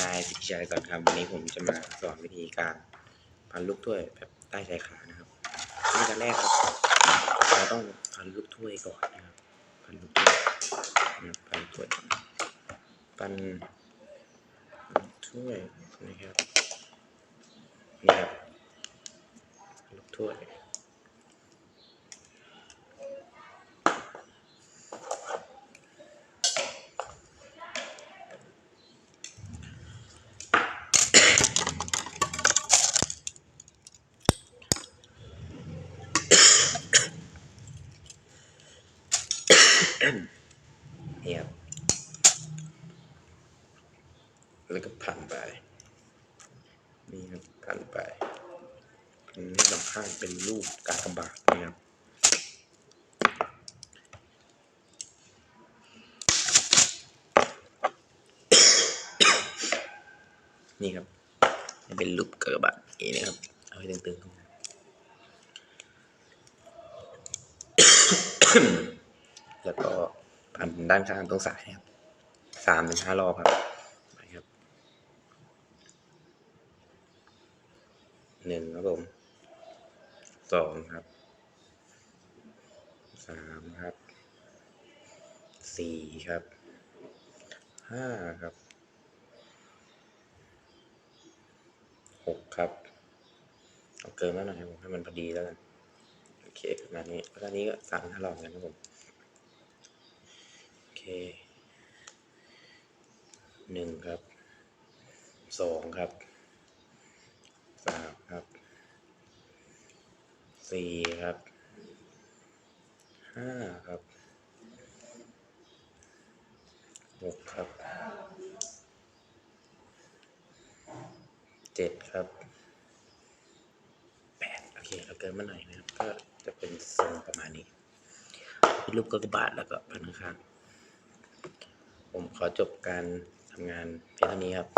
นายสิทธิชัยก่อนครับวันนี้ผมจะมาสอนวิธีการพันลูกถ้วยแบบใต้ชายคานะครับวิธีการแรกครับเราต้องพันลูกถ้วยก่อนนะครับพันลูกถ้วยนะพันถ้วยนพันถ้วยนะครับนี่ครับลูกถ้วย นี่ครับแล้วก็พันไป นี่ครับพันไปพันให้สองข้างเป็นรูปกากบาทนะครับนี่ครับเป็นรูปกากบาทนี่นะครับ เอาให้ตึงๆตรงนี้ แล้วก็พันด้านข้างตรงสายครับสามถึงห้ารอบครับไปครับหนึ่งครับผมสองครับสามครับสี่ครับห้าครับหกครับเอาเกินมาหน่อยครับผมให้มันพอดีแล้วกันโอเคประมาณนี้แล้วอันนี้ก็สามห้ารอบเหมือนกันครับผม หนึ่งครับสองครับสามครับสี่ครับห้าครับหกครับเจ็ดครับแปดโอเคเราเกินมาหน่อยนะครับ ก็จะเป็นทรงประมาณนี้รูปกากบาทแล้วก็พันข้าง ผมขอจบการทำงานเพียงเท่านี้ครับ